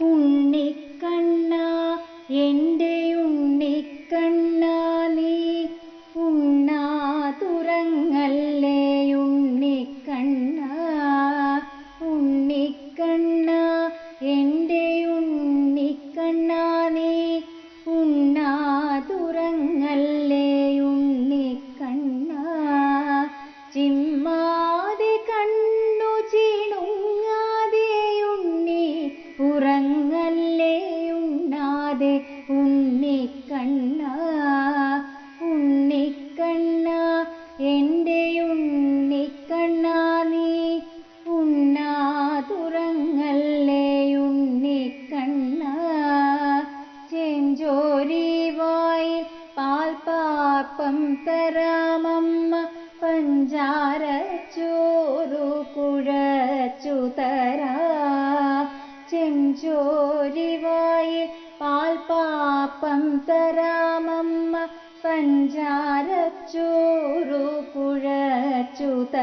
ഉണ്ണിക്കണ്ണ ഉണ്ണിക്കണ്ണ ഉണ്ണിക്കണ്ണ എന്റെ ഉണ്ണിക്കണ്ണ നീ. ഉണ്ണാതുറങ്ങല്ലേ ഉണ്ണിക്കണ്ണ ചെഞ്ചോരി വായിൽ പാൽപ്പാപ്പം തരാമമ്മ. പഞ്ചാര ചോറു കുഴച്ചു തരാ. ചെഞ്ചോരി रामम् पञ्जारचुरुपुरचुत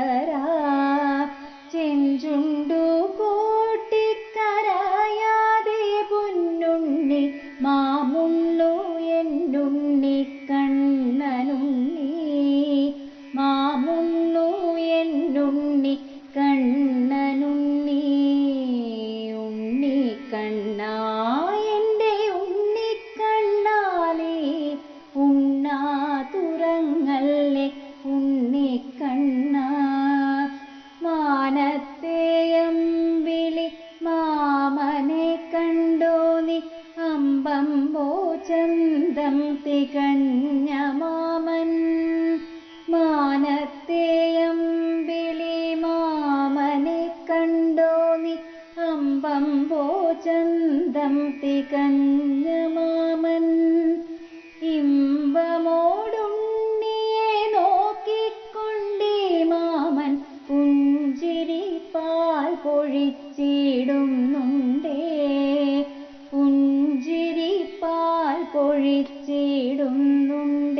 തുറങ്ങല്ലേ ഉണ്ണിക്കണ്ണ മാനത്തേയം വിളി മാമനെ കണ്ടോ നീ? അമ്പമ്പോ ചന്തം തികഞ്ഞ മാമൻ. മാനത്തേയം വിളി മാമനെ കണ്ടോ നീ? അമ്പമ്പോ ചന്തം തികഞ്ഞ മാമൻ. പൊഴിച്ചിടുന്നുണ്ടേ. പുഞ്ചിരിപ്പാൽ പൊഴിച്ചിടുന്നുണ്ട്.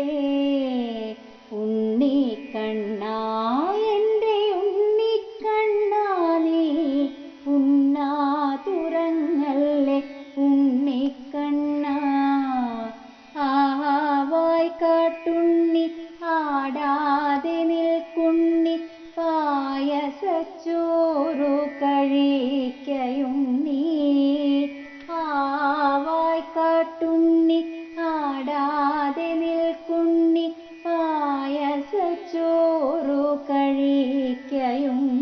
കാട്ടുണ്ണി ആടാതെ നിൽക്കുണ്ണി പായസച്ചോറു ചോറു പാപ്പമുണ്ടിട്ട